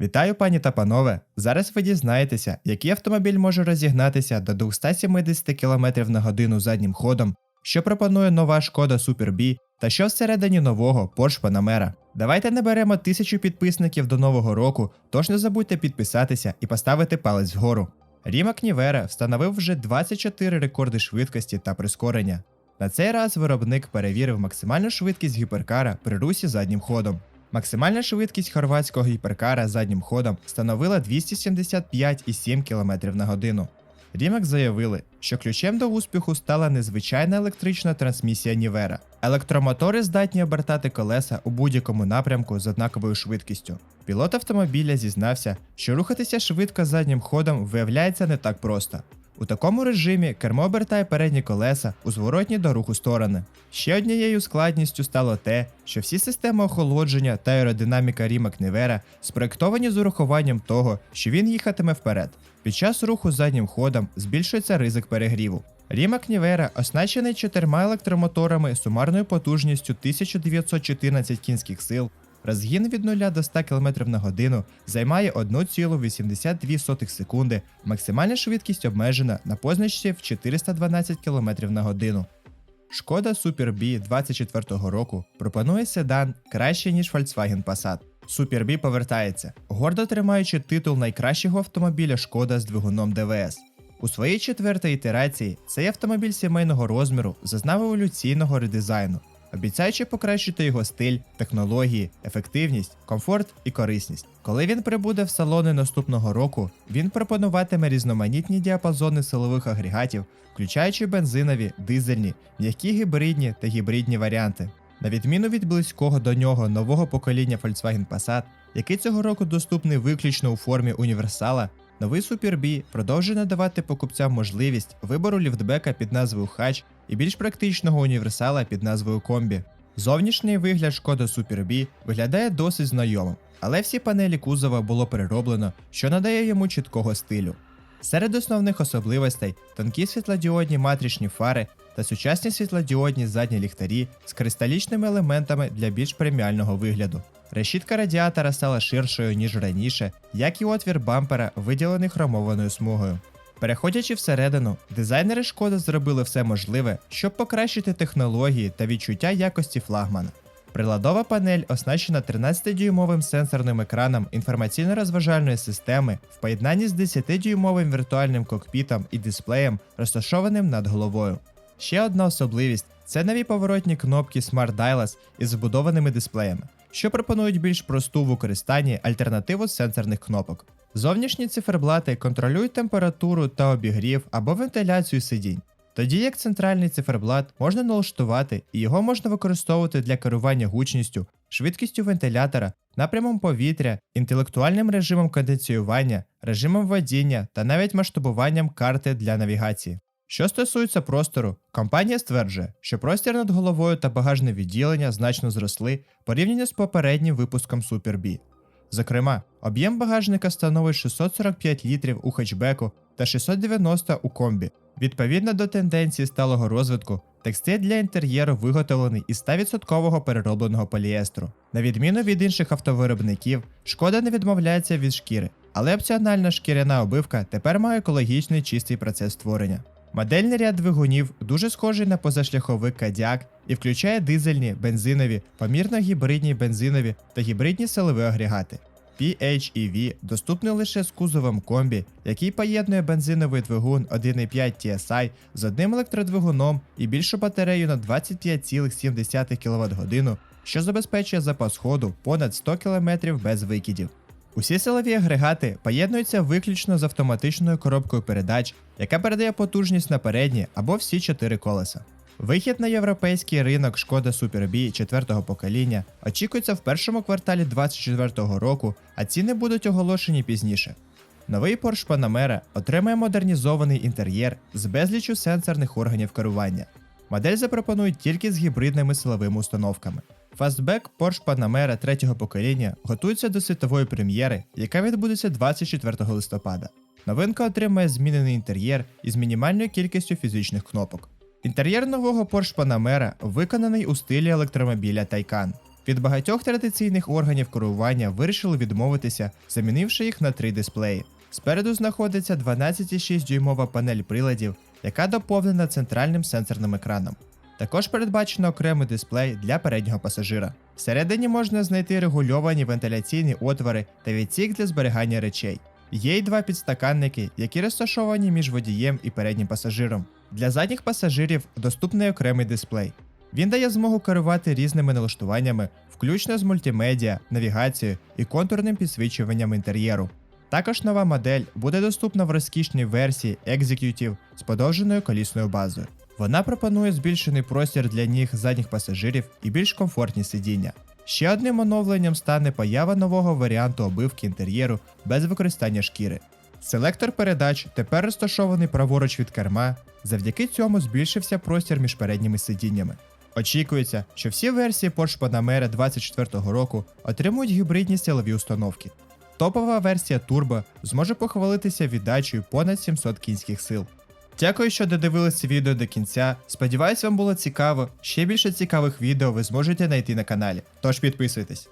Вітаю, пані та панове! Зараз ви дізнаєтеся, який автомобіль може розігнатися до 270 км на годину заднім ходом, що пропонує нова шкода Super B та що всередині нового Porsche Panamera. Давайте наберемо тисячу підписників до нового року, тож не забудьте підписатися і поставити палець вгору. Рімак Нівера встановив вже 24 рекорди швидкості та прискорення. На цей раз виробник перевірив максимальну швидкість гіперкара при русі заднім ходом. Максимальна швидкість хорватського гіперкара заднім ходом становила 275,7 км на годину. Рімак заявили, що ключем до успіху стала незвичайна електрична трансмісія Нівера. Електромотори здатні обертати колеса у будь-якому напрямку з однаковою швидкістю. Пілот автомобіля зізнався, що рухатися швидко заднім ходом виявляється не так просто. У такому режимі кермо обертає передні колеса у зворотні до руху сторони. Ще однією складністю стало те, що всі системи охолодження та аеродинаміка Рімак Невера спроєктовані з урахуванням того, що він їхатиме вперед. Під час руху заднім ходом збільшується ризик перегріву. Рімак Нівера оснащений чотирма електромоторами сумарною потужністю 1914 кінських сил. Розгін від 0 до 100 км на годину займає 1,82 секунди. Максимальна швидкість обмежена на позначці в 412 км на годину. Шкода Super B 24 року пропонує седан краще, ніж Volkswagen Passat. Super B повертається, гордо тримаючи титул найкращого автомобіля Шкода з двигуном ДВС. У своїй четвертій ітерації цей автомобіль сімейного розміру зазнав еволюційного редизайну, обіцяючи покращити його стиль, технології, ефективність, комфорт і корисність. Коли він прибуде в салони наступного року, він пропонуватиме різноманітні діапазони силових агрегатів, включаючи бензинові, дизельні, м'які гібридні та гібридні варіанти. На відміну від близького до нього нового покоління Volkswagen Passat, який цього року доступний виключно у формі універсала, новий B продовжує надавати покупцям можливість вибору ліфтбека під назвою Hatch і більш практичного універсала під назвою Комбі. Зовнішній вигляд шкода B виглядає досить знайомим, але всі панелі кузова було перероблено, що надає йому чіткого стилю. Серед основних особливостей тонкі світлодіодні матричні фари та сучасні світлодіодні задні ліхтарі з кристалічними елементами для більш преміального вигляду. Решітка радіатора стала ширшою, ніж раніше, як і отвір бампера, виділений хромованою смугою. Переходячи всередину, дизайнери шкоди зробили все можливе, щоб покращити технології та відчуття якості флагмана. Приладова панель оснащена 13-дюймовим сенсорним екраном інформаційно-розважальної системи в поєднанні з 10-дюймовим віртуальним кокпітом і дисплеєм, розташованим над головою. Ще одна особливість це нові поворотні кнопки Smart Dials із вбудованими дисплеями, що пропонують більш просту в використанні альтернативу сенсорних кнопок. Зовнішні циферблати контролюють температуру та обігрів або вентиляцію сидінь. Тоді як центральний циферблат можна налаштувати і його можна використовувати для керування гучністю, швидкістю вентилятора, напрямом повітря, інтелектуальним режимом кондиціювання, режимом водіння та навіть масштабуванням карти для навігації. Що стосується простору, компанія стверджує, що простір над головою та багажне відділення значно зросли порівняно з попереднім випуском Super B. Зокрема, об'єм багажника становить 645 літрів у хетчбеку та 690 у комбі. Відповідно до тенденції сталого розвитку, текстиль для інтер'єру виготовлений із 100% переробленого поліестру. На відміну від інших автовиробників, шкода не відмовляється від шкіри, але опціональна шкіряна обивка тепер має екологічний чистий процес створення. Модельний ряд двигунів дуже схожий на позашляховик Кадіак і включає дизельні, бензинові, помірно гібридні бензинові та гібридні силові агрегати. PHEV доступний лише з кузовом комбі, який поєднує бензиновий двигун 1.5 TSI з одним електродвигуном і більшу батарею на 25,7 кВт що забезпечує запас ходу понад 100 км без викидів. Усі силові агрегати поєднуються виключно з автоматичною коробкою передач, яка передає потужність на передні або всі чотири колеса. Вихід на європейський ринок шкода B четвертого покоління очікується в першому кварталі 2024 року, а ціни будуть оголошені пізніше. Новий Porsche Panamera отримає модернізований інтер'єр з безлічю сенсорних органів керування. Модель запропонують тільки з гібридними силовими установками. Фастбек Porsche Panamera третього покоління готується до світової прем'єри, яка відбудеться 24 листопада. Новинка отримає змінений інтер'єр із мінімальною кількістю фізичних кнопок. Інтер'єр нового Porsche Panamera виконаний у стилі електромобіля Taycan. Від багатьох традиційних органів керування вирішили відмовитися, замінивши їх на три дисплеї. Спереду знаходиться 12,6 дюймова панель приладів, яка доповнена центральним сенсорним екраном. Також передбачено окремий дисплей для переднього пасажира. Всередині можна знайти регульовані вентиляційні отвори та відсік для зберігання речей. Є й два підстаканники, які розташовані між водієм і переднім пасажиром. Для задніх пасажирів доступний окремий дисплей. Він дає змогу керувати різними налаштуваннями, включно з мультимедіа, навігацією і контурним підсвічуванням інтер'єру. Також нова модель буде доступна в розкішній версії Executive з подовженою колісною базою. Вона пропонує збільшений простір для ніг задніх пасажирів і більш комфортні сидіння. Ще одним оновленням стане поява нового варіанту обивки інтер'єру без використання шкіри. Селектор передач тепер розташований праворуч від керма, завдяки цьому збільшився простір між передніми сидіннями. Очікується, що всі версії Porsche Panamera 24 року отримують гібридні силові установки. Топова версія Turbo зможе похвалитися віддачею понад 700 кінських сил. Дякую, що додивилися відео до кінця. Сподіваюсь, вам було цікаво. Ще більше цікавих відео ви зможете знайти на каналі. Тож підписуйтесь.